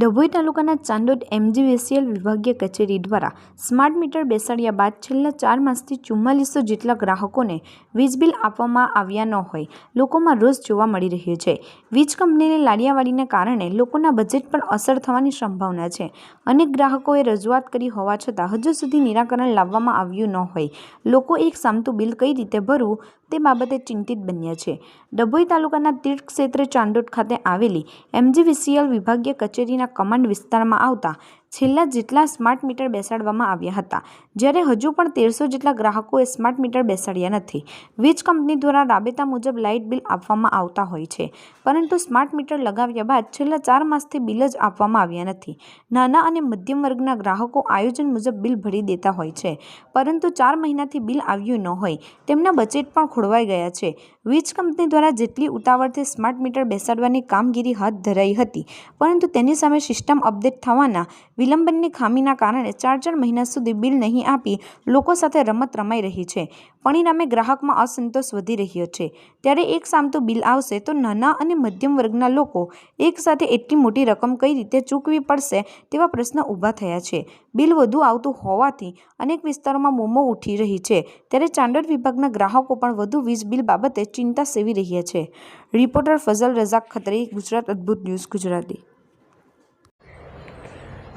ડભોઈ તાલુકાના ચાંદોદ એમજીવીસીએલ વિભાગીય કચેરી દ્વારા સ્માર્ટ મીટર બેસાડ્યા બાદ છેલ્લા ચાર માસથી ચુમ્માલીસો જેટલા ગ્રાહકોને વીજ બિલ આપવામાં આવ્યા ન હોય, લોકોમાં રોષ જોવા મળી રહ્યો છે. વીજ કંપનીની લાડિયાવાડીને કારણે લોકોના બજેટ પર અસર થવાની સંભાવના છે. અનેક ગ્રાહકોએ રજૂઆત કરી હોવા છતાં હજુ સુધી નિરાકરણ લાવવામાં આવ્યું ન હોય. લોકો એક સામતું બિલ કઈ રીતે ભરવું? તે બાબતે ચિંતિત બન્યા છે. ડભોઈ તાલુકાના તીર્થ ક્ષેત્રે ચાંદોદ ખાતે આવેલી એમજીવીસીએલ વિભાગીય કચેરીના કમાન્ડ વિસ્તારમાં આવતા છેલ્લા જેટલા સ્માર્ટ મીટર બેસાડવામાં આવ્યા હતા, જ્યારે હજુ પણ તેરસો જેટલા ગ્રાહકોએ સ્માર્ટ મીટર બેસાડ્યા નથી. વીજ કંપની દ્વારા રાબેતા મુજબ લાઇટ બિલ આપવામાં આવતા હોય છે, પરંતુ સ્માર્ટ મીટર લગાવ્યા બાદ છેલ્લા ચાર માસથી બિલ જ આપવામાં આવ્યા નથી. નાના અને મધ્યમ વર્ગના ગ્રાહકો આયોજન મુજબ બિલ ભરી દેતા હોય છે, પરંતુ ચાર મહિનાથી બિલ આવ્યું ન હોય, તેમના બજેટ પણ ખોળવાઈ ગયા છે. વીજ કંપની દ્વારા જેટલી ઉતાવળથી સ્માર્ટ મીટર બેસાડવાની કામગીરી હાથ ધરાઈ હતી, પરંતુ તેની સામે સિસ્ટમ અપડેટ થવાના વિલંબનની ખામીના કારણે ચાર ચાર મહિના સુધી બિલ નહીં આપી લોકો સાથે રમત રમાઈ રહી છે. પરિણામે ગ્રાહકમાં અસંતોષ વધી રહ્યો છે. ત્યારે એક સામતું બિલ આવશે તો નાના અને મધ્યમ વર્ગના લોકો એકસાથે એટલી મોટી રકમ કઈ રીતે ચૂકવી પડશે તેવા પ્રશ્ન ઊભા થયા છે. બિલ વધુ આવતું હોવાથી અનેક વિસ્તારોમાં મોમો ઉઠી રહી છે. ત્યારે ચાંદોદ વિભાગના ગ્રાહકો પણ વધુ વીજ બિલ બાબતે ચિંતા સેવી રહ્યા છે. રિપોર્ટર ફઝલ રઝાક ખત્રી, ગુજરાત અદ્ભુત ન્યૂઝ, ગુજરાતી.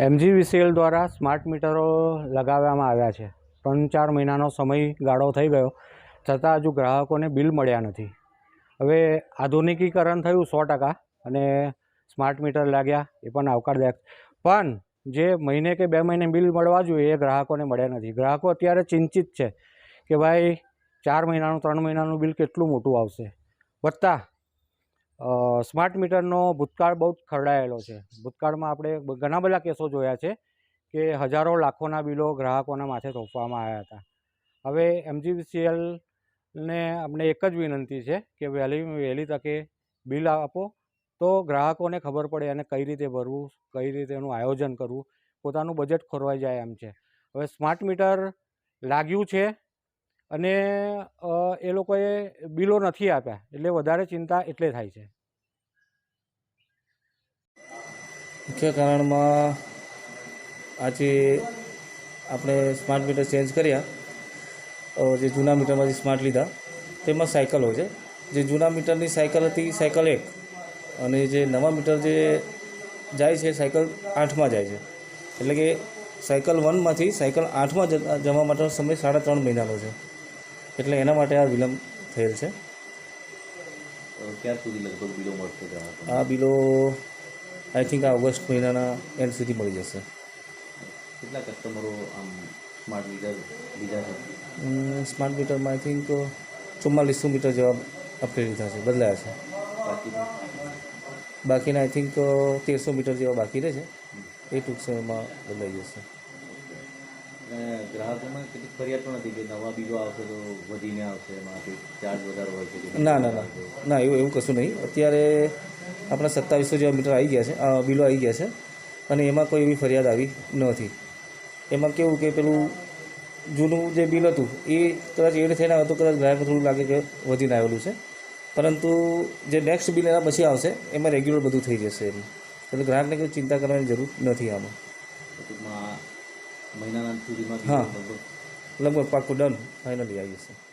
એમજીવીસીએલ દ્વારા સ્માર્ટ મીટરો લગાવવામાં આવ્યા છે. ત્રણ ચાર મહિનાનો સમયગાળો થઈ ગયો, છતાં હજુ ગ્રાહકોને બિલ મળ્યા નથી. હવે આધુનિકીકરણ થયું સો ટકા અને સ્માર્ટ મીટર લાગ્યા એ પણ આવકારદાયક. પણ જે મહિને કે બે મહિને બિલ મળવા જોઈએ એ ગ્રાહકોને મળ્યા નથી. ગ્રાહકો અત્યારે ચિંતિત છે કે ભાઈ ચાર મહિનાનું, ત્રણ મહિનાનું બિલ કેટલું મોટું આવશે. વત્તા સ્માર્ટ મીટરનો ભૂતકાળ બહુ જ ખરડાયેલો છે. ભૂતકાળમાં આપણે ઘણા બધા કેસો જોયા છે કે હજારો લાખોના બિલો ગ્રાહકોના માથે થોપવામાં આવ્યા હતા. હવે એમજીવીસીએલને અમને એક જ વિનંતી છે કે વહેલી વહેલી તકે બિલ આપો તો ગ્રાહકોને ખબર પડે અને કઈ રીતે ભરવું, કઈ રીતે એનું આયોજન કરવું, પોતાનું બજેટ ખોરવાઈ જાય એમ છે. હવે સ્માર્ટ મીટર લાગ્યું છે અને એ લોકોએ બિલો નથી આપ્યા, એટલે વધારે ચિંતા એટલે થાય છે. મુખ્ય કારણમાં આજે આપણે સ્માર્ટ મીટર ચેન્જ કર્યા જે જૂના મીટરમાંથી સ્માર્ટ લીધા, તેમાં સાયકલો છે. જે જૂના મીટરની સાયકલ હતી, સાયકલ એક, અને જે નવા મીટર જે જાય છે, સાયકલ આઠમાં જાય છે. એટલે કે સાયકલ વનમાંથી સાયકલ આઠમાં જ- જવા માટેનો સમય સાડા ત્રણ મહિનાનો છે. એટલે એના માટે આ વિલંબ થયેલ છે. ક્યાં સુધી લગભગ બિલો મળશે આ બિલો આઈ થિંક આ ઓગસ્ટ મહિનાના એન્ડ સુધી મળી જશે. કેટલા કસ્ટમરો આમ સ્માર્ટ મીટર લીધા છે? સ્માર્ટ મીટરમાં આઈ થિંક ચુમ્માલીસો મીટર જેવા અપડેટ લીધા છે બદલાયા છે. બાકી બાકીના આઈ થિંક તેરસો મીટર જેવા બાકી રહે છે. એ ટૂંક સમયમાં બદલાઈ જશે. અને ગ્રાહકોમાં કેટલીક ફરિયાદ પણ હતી કે નવા બિલો આવશે તો વધીને આવશે, એમાંથી ચાર્જ વધારો હોય છે ના ના ના. ના, એવું એવું કશું નહીં. અત્યારે આપણા સત્તાવીસો જેવા મીટર આવી ગયા છે. બિલો આવી ગયા છે. અને એમાં કોઈ એવી ફરિયાદ આવી નથી એમાં કેવું કે પેલું જૂનું જે બિલ હતું, એ કદાચ એડ થઈને આવે તો કદાચ ગ્રાહકને થોડું લાગે કે વધીને આવેલું છે. પરંતુ જે નેક્સ્ટ બિલ એના પછી આવશે, એમાં રેગ્યુલર બધું થઈ જશે એમ. એટલે ગ્રાહકને કોઈ ચિંતા કરવાની જરૂર નથી આમાં. મહિનાના સુધીમાં હા. લગભગ. પાકું ડન. ફાઇનલી આવી જશે